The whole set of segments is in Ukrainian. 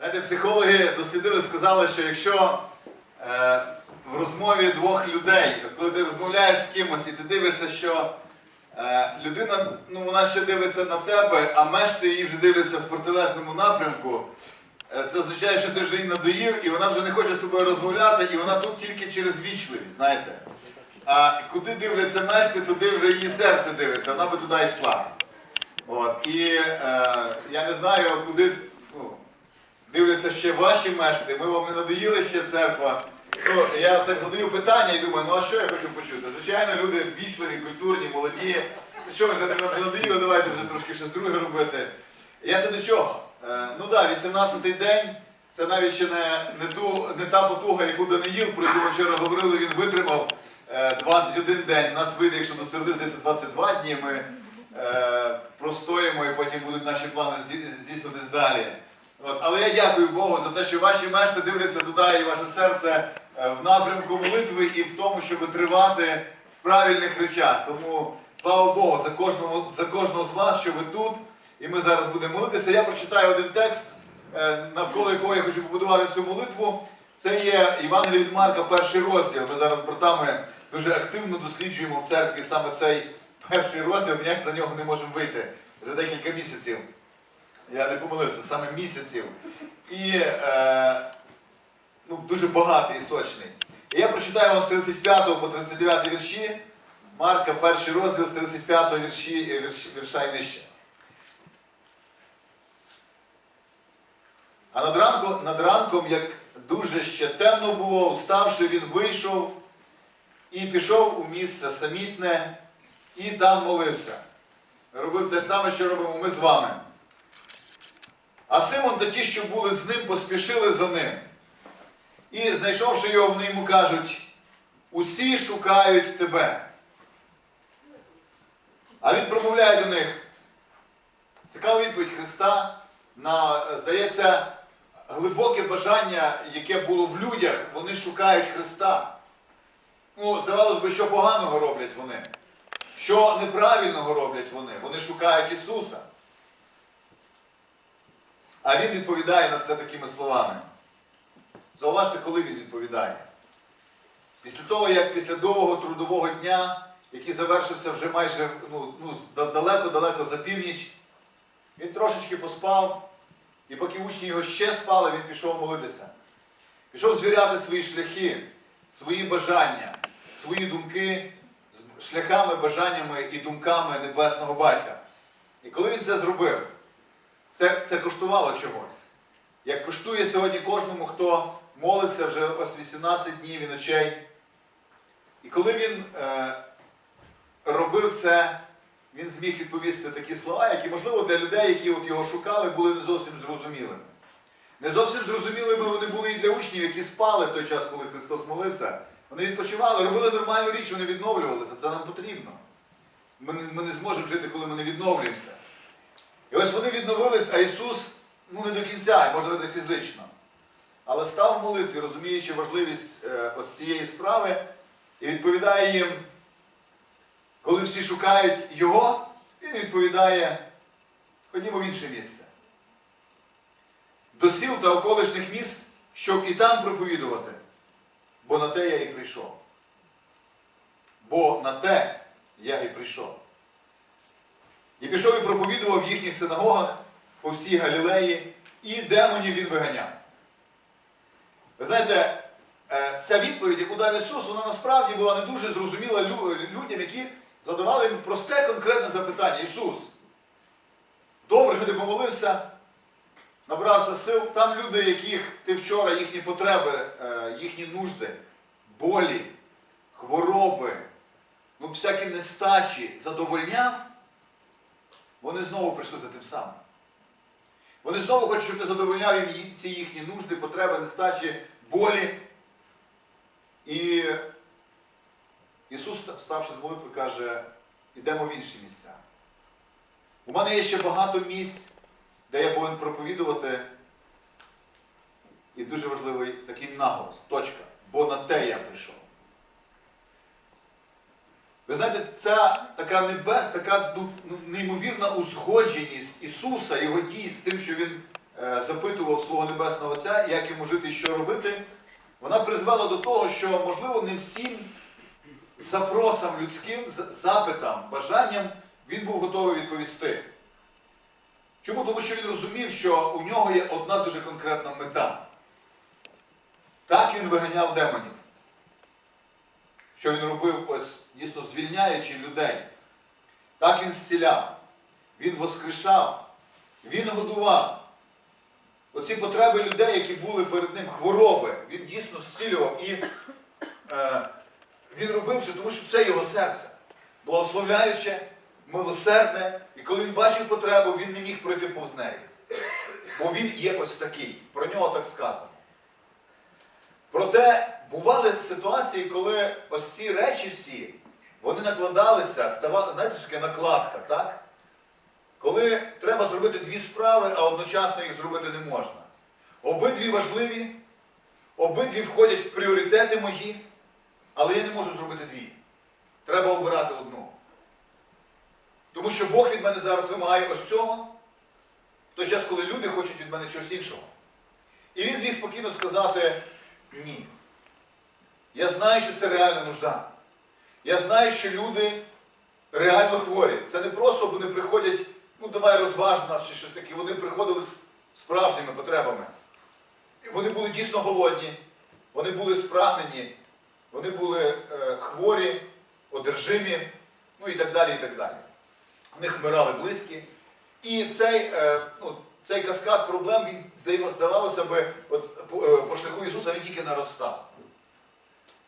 Знаєте, психологи дослідили, сказали, що якщо е, в розмові двох людей, коли ти розмовляєш з кимось і ти дивишся, що е, людина ну, вона ще дивиться на тебе, а мешти її вже дивляться в протилежному напрямку, е, це означає, що ти вже її надоїв, і вона вже не хоче з тобою розмовляти, і вона тут тільки через вічливість, знаєте. А куди дивляться мешти, туди вже її серце дивиться, вона би туди йшла. От. І е, я не знаю, куди дивляться ще ваші мешти, ми вам не надоїли ще церква. Ну, я так задаю питання і думаю, ну а що я хочу почути? Звичайно, люди вічливі, культурні, молоді. Що ви так вже надоїли, давайте вже трошки щось друге робити. Я це до чого? Е, ну так, да, 18-й день, це навіть ще не, не, ту, не та потуга, яку Даниїл, про яку ми вчора говорили, він витримав е, 21 день. У нас вийде, якщо до середи здається 22 дні, ми е, простоїмо і потім будуть наші плани зді- здійснюватись далі. От. Але я дякую Богу за те, що ваші мешти дивляться туди і ваше серце е, в напрямку молитви і в тому, щоб тривати в правильних речах. Тому слава Богу за кожного, за кожного з вас, що ви тут. І ми зараз будемо молитися. Я прочитаю один текст, е, навколо якого я хочу побудувати цю молитву. Це є Євангеліє від Марка, перший розділ. Ми зараз з братами дуже активно досліджуємо в церкві саме цей перший розділ, ніяк за нього не можемо вийти вже декілька місяців. Я не помилився, саме місяців. І е, ну, дуже багатий і сочний. І я прочитаю вам з 35 по 39 вірші. Марка, перший розділ з 35 вірші, вірш, вірша і нижче. А над ранком, над ранком, як дуже ще темно було, вставши, він вийшов і пішов у місце самітне, і там молився. Робив те саме, що робимо ми з вами. А Симон та ті, що були з ним, поспішили за ним. І, знайшовши його, вони йому кажуть: усі шукають тебе. А він промовляє до них. Цікава відповідь Христа на, здається, глибоке бажання, яке було в людях, вони шукають Христа. Ну, здавалось би, що поганого роблять вони, що неправильного роблять вони. Вони шукають Ісуса. А він відповідає на це такими словами. Зауважте, коли він відповідає. Після того, як після довгого трудового дня, який завершився вже майже ну, ну, далеко-далеко за північ, він трошечки поспав, і поки учні його ще спали, він пішов молитися. Пішов звіряти свої шляхи, свої бажання, свої думки з шляхами, бажаннями і думками Небесного Батька. І коли він це зробив, це, це коштувало чогось. Як коштує сьогодні кожному, хто молиться вже ось 18 днів і ночей. І коли він е, робив це, він зміг відповісти такі слова, які, можливо, для людей, які от його шукали, були не зовсім зрозумілими. Не зовсім зрозумілими вони були і для учнів, які спали в той час, коли Христос молився. Вони відпочивали, робили нормальну річ, вони відновлювалися. Це нам потрібно. Ми ми не зможемо жити, коли ми не відновлюємося. І ось вони відновились, а Ісус ну не до кінця, можна не фізично. Але став в молитві, розуміючи важливість е, ось цієї справи, і відповідає їм, коли всі шукають Його, Він відповідає, ходімо в інше місце. До сіл та околишніх міст, щоб і там проповідувати, бо на те я і прийшов. Бо на те я і прийшов. І пішов і проповідував в їхніх синагогах по всій Галілеї, і демонів він виганяв. Ви знаєте, е, ця відповідь, яку дав Ісус, вона насправді була не дуже зрозуміла людям, які задавали їм просте конкретне запитання. Ісус, добре, що ти помолився, набрався сил. Там люди, яких ти вчора, їхні потреби, е, їхні нужди, болі, хвороби, ну всякі нестачі задовольняв, вони знову прийшли за тим самим. Вони знову хочуть, щоб ти задовольняв їм ці їхні нужди, потреби, нестачі, болі. І Ісус, ставши з молитви, каже, йдемо в інші місця. У мене є ще багато місць, де я повинен проповідувати. І дуже важливий такий наголос, точка. Бо на те я прийшов. Ви знаєте, ця така небес, така ну, неймовірна узгодженість Ісуса, Його дій з тим, що Він е, запитував свого небесного Отця, як йому жити і що робити, вона призвела до того, що, можливо, не всім запросам людським, запитам, бажанням він був готовий відповісти. Чому? Тому що він розумів, що у нього є одна дуже конкретна мета. Так він виганяв демонів. Що він робив, ось дійсно звільняючи людей. Так він зціляв, він воскрешав, він годував. Оці потреби людей, які були перед ним, хвороби, він дійсно зцілював. І е, він робив це, тому що це його серце. Благословляюче, милосердне. І коли він бачив потребу, він не міг пройти повз неї. Бо він є ось такий. Про нього так сказано. Проте бували ситуації, коли ось ці речі всі, вони накладалися, ставали, знаєте, що таке накладка, так? Коли треба зробити дві справи, а одночасно їх зробити не можна. Обидві важливі, обидві входять в пріоритети мої, але я не можу зробити дві. Треба обирати одну. Тому що Бог від мене зараз вимагає ось цього, в той час, коли люди хочуть від мене чогось іншого. І він зміг спокійно сказати ні. Я знаю, що це реальна нужда. Я знаю, що люди реально хворі. Це не просто вони приходять, ну давай розваж нас чи щось таке. Вони приходили з справжніми потребами. І вони були дійсно голодні, вони були спрагнені, вони були е, хворі, одержимі, ну і так далі, і так далі. В них вмирали близькі. І цей, е, ну, цей каскад проблем, він, здавалося би, от, по, е, по шляху Ісуса він тільки наростав.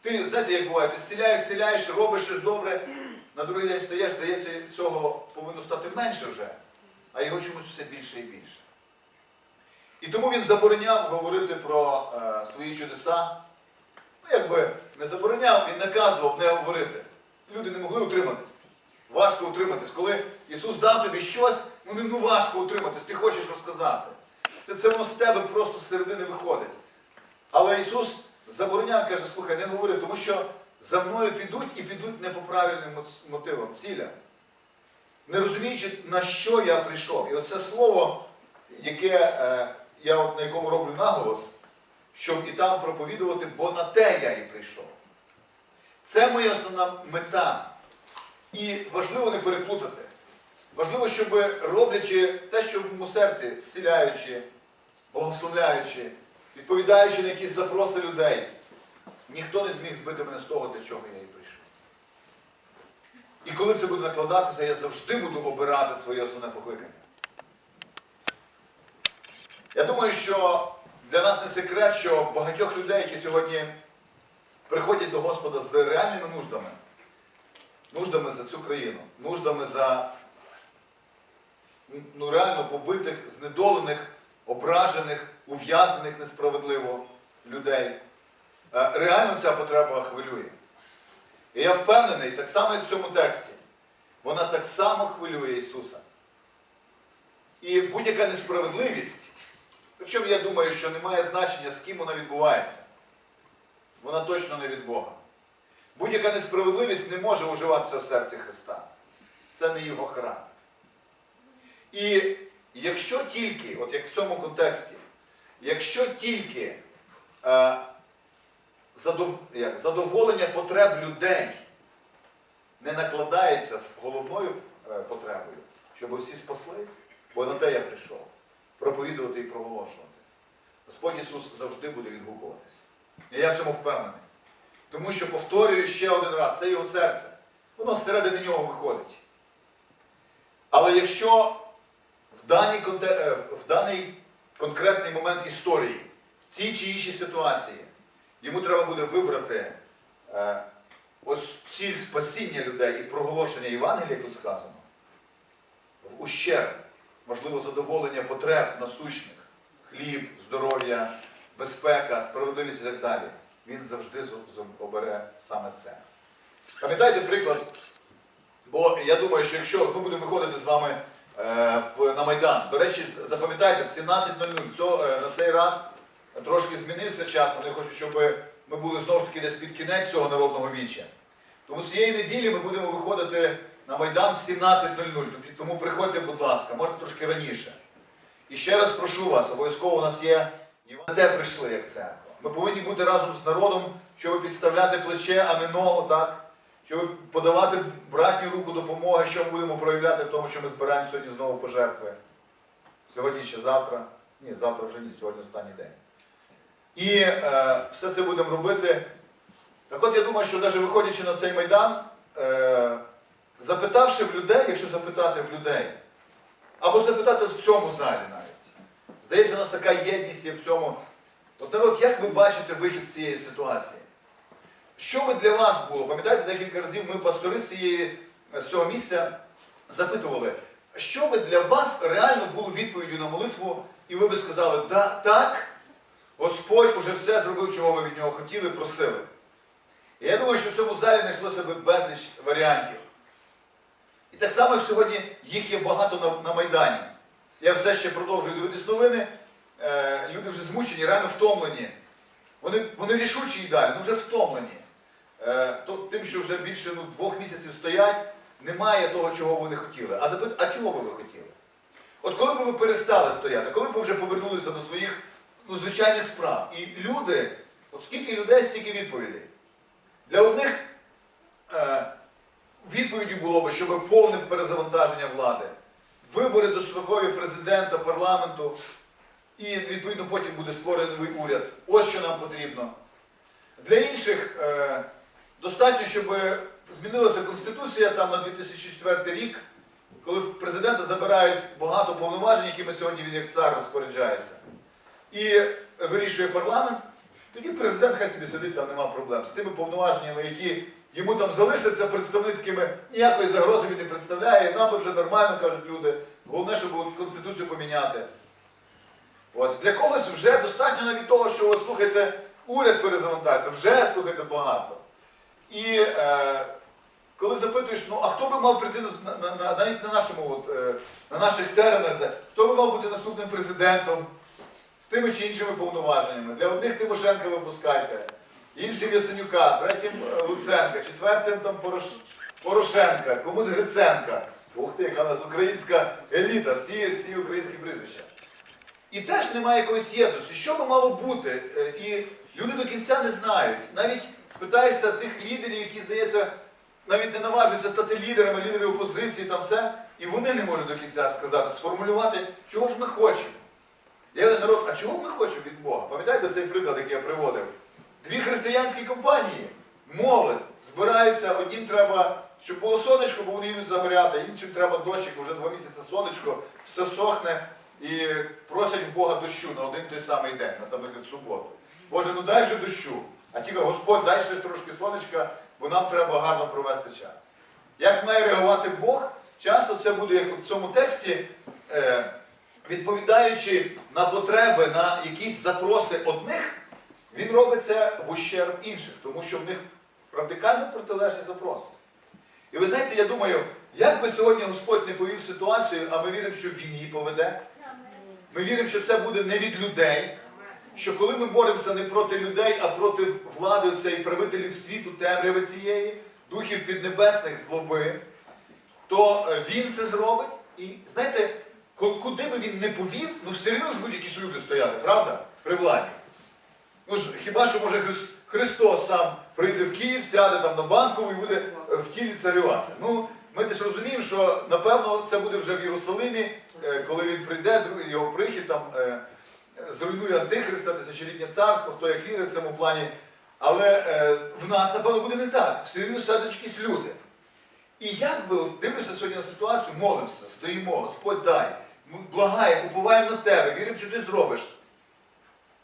Ти знаєте, як буває, ти зціляєш, зціляєш, робиш щось добре, на другий день стаєш, здається, цього повинно стати менше вже, а його чомусь все більше і більше. І тому він забороняв говорити про е, свої чудеса. Ну, якби не забороняв, він наказував не говорити. Люди не могли утриматись. Важко утриматись. Коли Ісус дав тобі щось, ну, ну важко утриматись, ти хочеш розказати. Це, це воно з тебе просто з середини виходить. Але Ісус забороняв, каже, слухай, не говори, тому що за мною підуть і підуть не по правильним мотивам, цілям. Не розуміючи, на що я прийшов. І оце слово, яке е, я от на якому роблю наголос, щоб і там проповідувати, бо на те я і прийшов. Це моя основна мета. І важливо не переплутати. Важливо, щоб роблячи те, що в моєму серці, зціляючи, благословляючи, відповідаючи на якісь запроси людей, ніхто не зміг збити мене з того, для чого я і прийшов. І коли це буде накладатися, я завжди буду обирати своє основне покликання. Я думаю, що для нас не секрет, що багатьох людей, які сьогодні приходять до Господа з реальними нуждами, нуждами за цю країну, нуждами за ну, реально побитих, знедолених, ображених, ув'язнених несправедливо людей. Е, Реально ця потреба хвилює. І я впевнений, так само, як в цьому тексті, вона так само хвилює Ісуса. І будь-яка несправедливість, причому я думаю, що немає значення, з ким вона відбувається. Вона точно не від Бога. Будь-яка несправедливість не може уживатися в серці Христа. Це не його характер. І якщо тільки, от як в цьому контексті, якщо тільки е, задоволення потреб людей не накладається з головною е, потребою, щоб всі спаслись, бо на те я прийшов, проповідувати і проголошувати. Господь Ісус завжди буде відгукуватися. І я в цьому впевнений. Тому що, повторюю ще один раз, це його серце. Воно зсередини нього виходить. Але якщо в даний, е, в даний конкретний момент історії, в цій чи іншій ситуації, йому треба буде вибрати е, ось ціль спасіння людей і проголошення Євангелія, як тут сказано, в ущерб, можливо, задоволення потреб насущних, хліб, здоров'я, безпека, справедливість і так далі. Він завжди обере саме це. Пам'ятаєте приклад? Бо я думаю, що якщо ми будемо виходити з вами на Майдан, до речі, запам'ятайте, в 17.00 е, на цей раз трошки змінився час, але я хочу, щоб ми були знову ж таки десь під кінець цього народного віча. Тому цієї неділі ми будемо виходити на Майдан в 17.00. Тому приходьте, будь ласка, може трошки раніше. І ще раз прошу вас, обов'язково у нас є Іван, де прийшли як церква. Ми повинні бути разом з народом, щоб підставляти плече, а не ногу, так? Щоб подавати братню руку допомоги, що ми будемо проявляти в тому, що ми збираємо сьогодні знову пожертви. Сьогодні ще завтра. Ні, завтра вже ні, сьогодні останній день. І е, все це будемо робити. Так от я думаю, що навіть виходячи на цей майдан, е, запитавши в людей, якщо запитати в людей, або запитати в цьому залі навіть. Здається, у нас така єдність є в цьому. От народ, як ви бачите вихід з цієї ситуації? Що би для вас було? Пам'ятаєте, декілька разів ми пастори з, цього місця запитували, що би для вас реально було відповіддю на молитву, і ви би сказали, да, так, Господь уже все зробив, чого ми від нього хотіли, просили. І я думаю, що в цьому залі знайшлося б безліч варіантів. І так само, сьогодні їх є багато на, на Майдані. Я все ще продовжую дивитись новини. Е, люди вже змучені, реально втомлені. Вони, вони рішучі і далі, ну вже втомлені. Е, тим, що вже більше ну, двох місяців стоять, немає того, чого вони хотіли. А запит, а чого би ви хотіли? От коли б ви перестали стояти, коли б ви вже повернулися до своїх ну, звичайних справ. І люди, от скільки людей, стільки відповідей. Для одних е, відповіддю було б, щоб повне перезавантаження влади, вибори дострокові президента, парламенту, і відповідно потім буде створений новий уряд. Ось що нам потрібно. Для інших е, достатньо, щоб змінилася Конституція там на 2004 рік, коли в президента забирають багато повноважень, якими сьогодні він як цар розпоряджається. І вирішує парламент, тоді президент хай собі сидить, там нема проблем. З тими повноваженнями, які йому там залишаться представницькими, ніякої загрози він не представляє. Нам би вже нормально, кажуть люди. Головне, щоб Конституцію поміняти. Ось для когось вже достатньо навіть того, що слухайте, уряд перезавантажиться, вже слухайте багато. І е, коли запитуєш, ну а хто би мав прийти на, на, на, навіть на нашому, от, е, на наших теренах, хто би мав бути наступним президентом з тими чи іншими повноваженнями? Для одних Тимошенка випускайте, іншим Яценюка, третім е, Луценка, четвертим там Порош... Порошенка, комусь Гриценка. Ух ти, яка у нас українська еліта, всі, всі українські прізвища. І теж немає якоїсь єдності. Що би мало бути? Е, І люди до кінця не знають. Навіть спитаєшся тих лідерів, які, здається, навіть не наважуються стати лідерами, лідерів опозиції та все, і вони не можуть до кінця сказати, сформулювати, чого ж ми хочемо. Я говорю, народ, а чого ми хочемо від Бога? Пам'ятаєте цей приклад, який я приводив? Дві християнські компанії, молодь, збираються, однім треба, щоб було сонечко, бо вони їдуть загоряти, іншим треба дощик, вже два місяці сонечко, все сохне і просять в Бога дощу на один той самий день, наприклад, суботу. Боже, ну дай же дощу. А тільки Господь, дай ще трошки сонечка, бо нам треба гарно провести час. Як має реагувати Бог? Часто це буде, як в цьому тексті, е, відповідаючи на потреби, на якісь запроси одних, він робить це в ущерб інших, тому що в них радикально протилежні запроси. І ви знаєте, я думаю, як би сьогодні Господь не повів ситуацію, а ми віримо, що він її поведе. Ми віримо, що це буде не від людей. Що коли ми боремося не проти людей, а проти влади цієї правителів світу, темряви цієї, духів піднебесних злоби, то е, він це зробить. І знаєте, куди би він не повів, ну все одно ж будуть якісь люди стояти, правда? При владі. Ну ж, хіба що може Христос сам прийде в Київ, сяде там на банку і буде е, в тілі царювати. Ну, ми десь розуміємо, що напевно це буде вже в Єрусалимі, е, коли він прийде, його прихід там зруйнує Антихриста, тисячолітнє царство, хто як вірить в цьому плані. Але е, в нас, напевно, буде не так. Все рівно сядуть якісь люди. І як би, от дивлюся сьогодні на ситуацію, молимося, стоїмо, Господь дай, ми благаємо, уповаємо на тебе, віримо, що ти зробиш.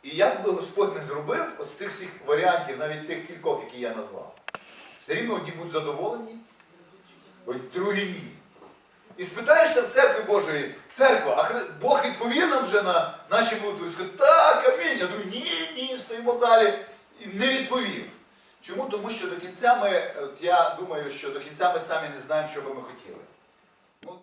І як би Господь не зробив, от з тих всіх варіантів, навіть тих кількох, які я назвав, все рівно одні будуть задоволені, другі ні. І спитаєшся в церкві Божої, церква, а Бог відповів нам вже на наші молитви, скаже, так, амінь. Я думаю, ні, ні, стоїмо далі. І не відповів. Чому? Тому що до кінця ми, от я думаю, що до кінця ми самі не знаємо, що би ми хотіли. Ну,